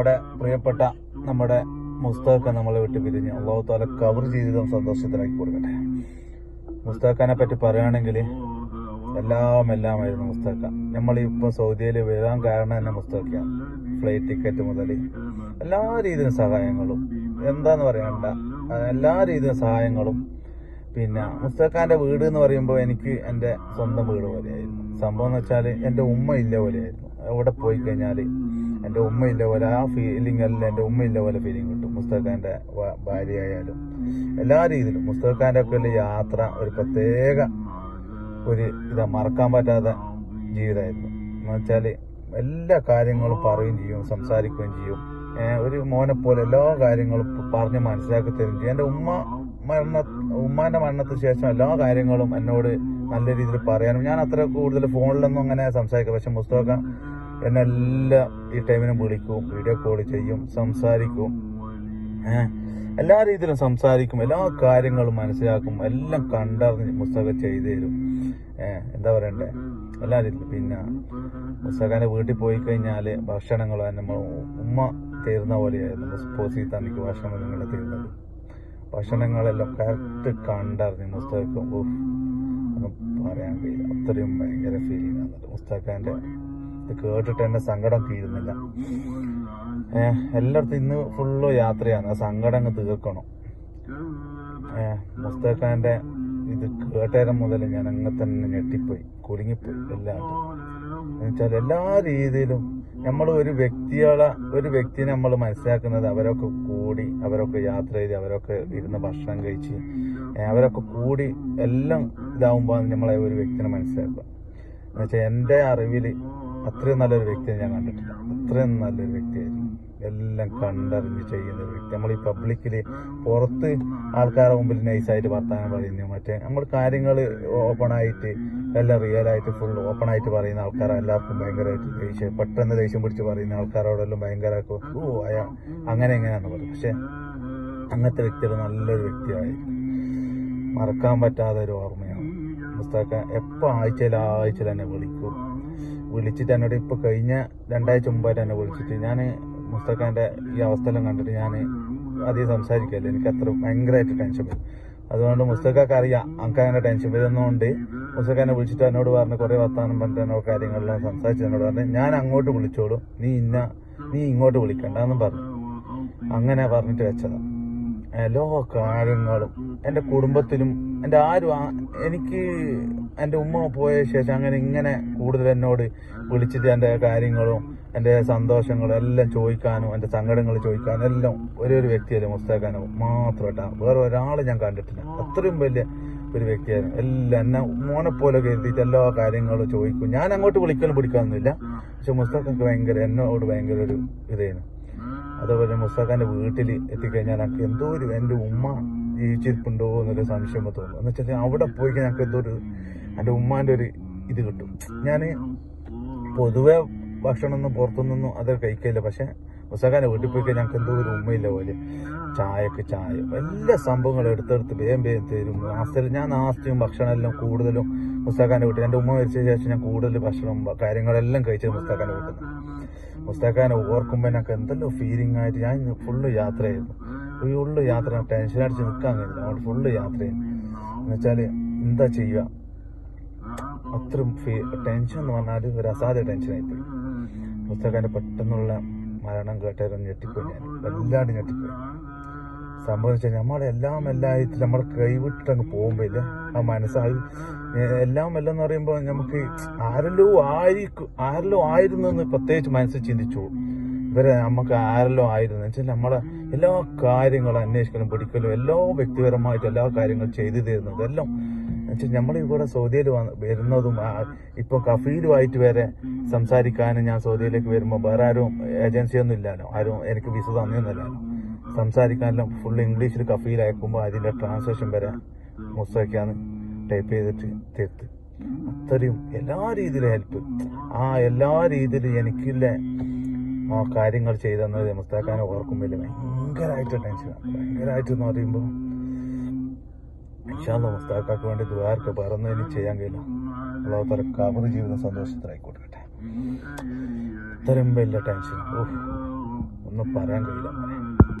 നമ്മുടെ പ്രിയപ്പെട്ട നമ്മുടെ മുസ്തഖ നമ്മളെ വിട്ട് പിരിഞ്ഞ് അള്ളാഹു താല കവർ ജീവിതം സന്തോഷത്തിലാക്കി കൊടുക്കട്ടെ. മുസ്തഖാനെ പറ്റി പറയുകയാണെങ്കിൽ എല്ലാം എല്ലാമായിരുന്നു മുസ്തഖ. നമ്മൾ ഇപ്പൊ സൗദിയിൽ വരാൻ കാരണം തന്നെ മുസ്തഖയാണ് ഫ്ലൈറ്റ് ടിക്കറ്റ് മുതൽ എല്ലാ രീതിയിലും സഹായങ്ങളും. എന്താന്ന് പറയണ്ട. എല്ലാ രീതിയിലും സഹായങ്ങളും. പിന്നെ മുസ്തഖാന്റെ വീട് എന്ന് പറയുമ്പോൾ എനിക്ക് എന്റെ സ്വന്തം വീട് പോലെയായിരുന്നു. സംഭവം എന്ന് വെച്ചാൽ എന്റെ ഉമ്മ ഇല്ല പോലെയായിരുന്നു. എവിടെ പോയി കഴിഞ്ഞാൽ എന്റെ ഉമ്മ ഇല്ല പോലെ ആ ഫീലിംഗ് അല്ല എന്റെ ഉമ്മ ഇല്ല പോലെ ഫീലിംഗ് കിട്ടും. മുസ്തഖാന്റെ ഭാര്യ ഭാര്യയായാലും. എല്ലാ രീതിയിലും. മുസ്തഖാന്റെ ഒക്കെ ഉള്ള യാത്ര ഒരു പ്രത്യേക ഒരു ഇതാ മറക്കാൻ പറ്റാത്ത ജീവിതമായിരുന്നു എന്ന് വെച്ചാൽ എല്ലാ കാര്യങ്ങളും പറയുകയും ചെയ്യും സംസാരിക്കുകയും ചെയ്യും. ഒരു മോനെ പോലെ എല്ലാ കാര്യങ്ങളും പറഞ്ഞ് മനസ്സിലാക്കി തരും ചെയ്യും. എന്റെ ഉമ്മ മരണ ഉമ്മാന്റെ മരണത്തിന് ശേഷം എല്ലാ കാര്യങ്ങളും എന്നോട് നല്ല രീതിയിൽ പറയാനും ഞാൻ അത്ര കൂടുതൽ ഫോണിലൊന്നും അങ്ങനെ സംസാരിക്കാം പക്ഷെ മുസ്തഫ എന്നെ എല്ലാ ഈ ടൈമിനും വിളിക്കും വീഡിയോ കോൾ ചെയ്യും സംസാരിക്കും. എല്ലാ രീതിയിലും സംസാരിക്കും എല്ലാ കാര്യങ്ങളും മനസ്സിലാക്കും എല്ലാം കണ്ടറിഞ്ഞ് മുസ്തക ചെയ്തു തരും. എന്താ പറയണ്ടേ? എല്ലാ രീതിയിലും. പിന്നെ പുസ്തകന്റെ വീട്ടിൽ പോയി കഴിഞ്ഞാൽ ഭക്ഷണങ്ങൾ നമ്മൾ ഉമ്മ തീർന്ന പോലെയായിരുന്നു. പോസി തനിക്ക് ഭക്ഷണം നിങ്ങൾ തരുന്നത്. ഭക്ഷണങ്ങളെല്ലാം കറക്റ്റ് കണ്ടറിഞ്ഞ് മുസ്തകം ഒന്നും പറയാൻ കഴിയില്ല. അത്രയും ഭയങ്കര ഫീലിംഗ് ആണ്. മുസ്തഖാന്റെ ഇത് കേട്ടിട്ട് എന്നെ സങ്കടം തീരുന്നില്ല എല്ലായിടത്തും ഇന്ന് ഫുള്ള് യാത്രയാണ്. ആ സങ്കടം അങ്ങ് തീർക്കണം. മുസ്തഖാന്റെ ഇത് കേട്ടേരം മുതൽ ഞാൻ അങ്ങനെ തന്നെ ഞെട്ടിപ്പോയി കുടുങ്ങിപ്പോയി എല്ലാവരും എന്നുവെച്ചാൽ എല്ലാ രീതിയിലും നമ്മൾ ഒരു വ്യക്തികളെ ഒരു വ്യക്തിനെ നമ്മൾ മനസ്സിലാക്കുന്നത് അവരൊക്കെ കൂടി അവരൊക്കെ യാത്ര ചെയ്ത് അവരൊക്കെ ഇരുന്ന് ഭക്ഷണം കഴിച്ച് അവരൊക്കെ കൂടി എല്ലാം ഇതാവുമ്പോൾ നമ്മളെ ഒരു വ്യക്തിനെ മനസ്സിലാക്കുക. എന്നുവെച്ചാൽ എന്റെ അറിവിൽ അത്രയും നല്ലൊരു വ്യക്തിയെ ഞാൻ കണ്ടിട്ടില്ല. അത്രയും നല്ലൊരു വ്യക്തിയായിരുന്നു എല്ലാം കണ്ടറിഞ്ഞ് ചെയ്യുന്ന ഒരു വ്യക്തി. നമ്മൾ ഈ പബ്ലിക്കിൽ പുറത്ത് ആൾക്കാരുടെ മുമ്പിൽ നൈസായിട്ട് വർത്താനം പറയുന്നു മറ്റേ നമ്മൾ കാര്യങ്ങൾ ഓപ്പൺ ആയിട്ട് എല്ലാം റിയൽ ആയിട്ട് ഫുൾ ഓപ്പൺ ആയിട്ട് പറയുന്ന ആൾക്കാരെ. എല്ലാവർക്കും ഭയങ്കരമായിട്ട് ദേഷ്യം പെട്ടെന്ന് ദേഷ്യം പിടിച്ച് പറയുന്ന ആൾക്കാരോടെല്ലാം ഭയങ്കര ഓ അയാ അങ്ങനെ എങ്ങനെയാന്ന് പറയും. പക്ഷെ അങ്ങനത്തെ വ്യക്തികൾ നല്ലൊരു വ്യക്തിയായി മറക്കാൻ പറ്റാത്ത ഒരു ഓർമ്മയാണ്. മുസ്താഖ എപ്പോൾ ആഴ്ചയിൽ ആഴ്ചയിൽ വിളിക്കും. വിളിച്ചിട്ട് എന്നോട് ഇപ്പൊ കഴിഞ്ഞ രണ്ടാഴ്ച മുമ്പായിട്ട് എന്നെ വിളിച്ചിട്ട് ഞാൻ മുസ്തഖാന്റെ ഈ അവസ്ഥയെല്ലാം കണ്ടിട്ട് ഞാൻ അധികം സംസാരിക്കല്ല എനിക്ക് അത്ര ഭയങ്കരമായിട്ട് ടെൻഷൻ വരും. അതുകൊണ്ട് മുസ്തഖാക്ക് അറിയാം അനക്ക് അങ്ങനെ ടെൻഷൻ വരുന്നതുകൊണ്ട് മുസ്തഖാനെ വിളിച്ചിട്ട് എന്നോട് പറഞ്ഞു കുറെ വർത്താനം പറഞ്ഞിട്ട് എന്നോട് കാര്യങ്ങളെല്ലാം സംസാരിച്ചു എന്നോട് പറഞ്ഞു ഞാൻ അങ്ങോട്ട് വിളിച്ചോളൂ. നീ ഇന്ന നീ ഇങ്ങോട്ട് വിളിക്കണ്ടെന്നും പറഞ്ഞു. അങ്ങനെ പറഞ്ഞിട്ട് വെച്ചതാണ് എല്ലാ കാര്യങ്ങളും എന്റെ കുടുംബത്തിലും എന്റെ ആരും എനിക്ക് എന്റെ ഉമ്മ പോയ ശേഷം അങ്ങനെ ഇങ്ങനെ കൂടുതൽ എന്നോട് വിളിച്ചിട്ട് എന്റെ കാര്യങ്ങളും എന്റെ സന്തോഷങ്ങളും എല്ലാം ചോദിക്കാനും എന്റെ സങ്കടങ്ങൾ ചോദിക്കാനും എല്ലാം ഒരേ ഒരു വ്യക്തിയല്ലേ മുസ്താഖാനും മാത്രമായിട്ടാണ് വേറെ ഒരാളെ ഞാൻ കണ്ടിട്ടില്ല. അത്രയും വലിയ ഒരു വ്യക്തിയായിരുന്നു. എല്ലാം എന്നെ മോനെ പോലെ കരുതിയിട്ട് എല്ലാ കാര്യങ്ങളും ചോദിക്കും. ഞാൻ അങ്ങോട്ട് വിളിക്കലും പിടിക്കാനൊന്നുമില്ല. പക്ഷെ മുസ്താഖക്ക് ഭയങ്കര എന്നോട് ഭയങ്കര ഒരു ഇതായിരുന്നു. അതേപോലെ മുസ്താഖാന്റെ വീട്ടിൽ എത്തിക്കഴിഞ്ഞാൽ എനിക്ക് എന്തോ ഒരു എന്റെ ഉമ്മ ജീവിച്ചിരിപ്പുണ്ടോ എന്നൊരു സംശയം തോന്നും. എന്ന് വെച്ചാൽ അവിടെ പോയി ഞങ്ങൾക്ക് എന്തൊരു എന്റെ ഉമ്മാന്റെ ഒരു ഇത് കിട്ടും. ഞാൻ പൊതുവെ ഭക്ഷണമൊന്നും പുറത്തുനിന്നൊന്നും അത് കഴിക്കില്ല പക്ഷെ ഉസാഖാന്റെ വീട്ടിൽ പോയി ഞങ്ങൾക്ക് എന്തോ ഒരു ഉമ്മയില്ല പോലെ. ചായക്ക് ചായ. എല്ലാ സംഭവങ്ങളും എടുത്തെടുത്ത് വേഗം വേഗം തരും. നാസ്തയിൽ ഞാൻ നാസ്തയും ഭക്ഷണമെല്ലാം കൂടുതലും മുസ്താഖാന്റെ വീട്ടിൽ എന്റെ ഉമ്മ മരിച്ച ശേഷം ഞാൻ കൂടുതൽ ഭക്ഷണം കാര്യങ്ങളെല്ലാം കഴിച്ചത് മുസ്താഖാന്റെ വീട്ടിൽ മുസ്താഖാനെ ഓർക്കുമ്പോൾ എനിക്ക് എന്തെല്ലാം ഫീലിംഗ് ആയിട്ട് ഞാൻ ഫുള്ള് യാത്രയായിരുന്നു. ഫുള്ള് യാത്ര ടെൻഷൻ അടിച്ച് നിൽക്കാൻ കഴിയില്ല. അവിടെ ഫുള്ള് യാത്ര എന്ന് വെച്ചാൽ എന്താ ചെയ്യുക? അത്രയും ടെൻഷൻ എന്ന് പറഞ്ഞാൽ ഒരു അസാധ്യ ടെൻഷനായിപ്പോയി മുസ്താഖാന്റെ പെട്ടെന്നുള്ള മരണം കേട്ടാലും ഞെട്ടിപ്പോയി ഞാൻ. വല്ലാണ്ട് ഞെട്ടിപ്പോയി. സംഭവം വെച്ചാൽ നമ്മളെ എല്ലാം എല്ലായിട്ടും നമ്മൾ കൈവിട്ടിട്ടങ്ങ് പോകുമ്പോൾ ആ മനസ്സായി. എല്ലാം എല്ലാം എന്ന് പറയുമ്പോൾ നമുക്ക് ആരല്ലോ ആയിരിക്കും ആരല്ലോ ആയിരുന്നു എന്ന് പ്രത്യേകിച്ച് മനസ്സിൽ ചിന്തിച്ചു ഇവരെ നമുക്ക് ആരെല്ലോ ആയിരുന്നു. വെച്ചാൽ നമ്മളെ എല്ലാ കാര്യങ്ങളും അന്വേഷിക്കലും പിടിക്കലും എല്ലാ വ്യക്തിപരമായിട്ട് എല്ലാ കാര്യങ്ങളും ചെയ്തു തരുന്നത് എല്ലാം എന്നുവെച്ചാൽ നമ്മൾ ഇവിടെ സൗദിയിൽ വരുന്നതും ഇപ്പൊ കഫീലുമായിട്ട് വരെ സംസാരിക്കാനും ഞാൻ സൗദിയിലേക്ക് വരുമ്പോൾ വേറെ ആരും ഏജൻസി ഒന്നും ഇല്ലല്ലോ ആരും എനിക്ക് വിസ തന്നിയൊന്നുമില്ലല്ലോ സംസാരിക്കാനെല്ലാം ഫുൾ ഇംഗ്ലീഷിൽ കഫീൽ അയക്കുമ്പോൾ അതിന്റെ ട്രാൻസ്ലേഷൻ വരെ മുസ്തക്കാന്ന് ടൈപ്പ് ചെയ്തിട്ട് തീർത്ത്. അത്രയും എല്ലാ രീതിയിലും ഹെൽപ്പ് ആ എല്ലാ രീതിയിലും എനിക്കില്ല കാര്യങ്ങൾ ചെയ്തെന്നത് മുസ്താഖാനെ ഓർക്കുമ്പോൾ ഭയങ്കരമായിട്ട് ടെൻഷനാണ് ഭയങ്കരമായിട്ട് എന്ന് പറയുമ്പോൾ ഇൻഷാല്ല മുസ്താഖാക്ക് വേണ്ടി ദ്വാരക്ക് പറന്ന് ഇനി ചെയ്യാൻ കഴിയില്ല. അള്ളാഹു കബർ ജീവിതം സന്തോഷത്തിലായിക്കോട്ടെ. ഇത്രയും വലിയ ടെൻഷൻ ഓ ഒന്നും പറയാൻ കഴിയില്ല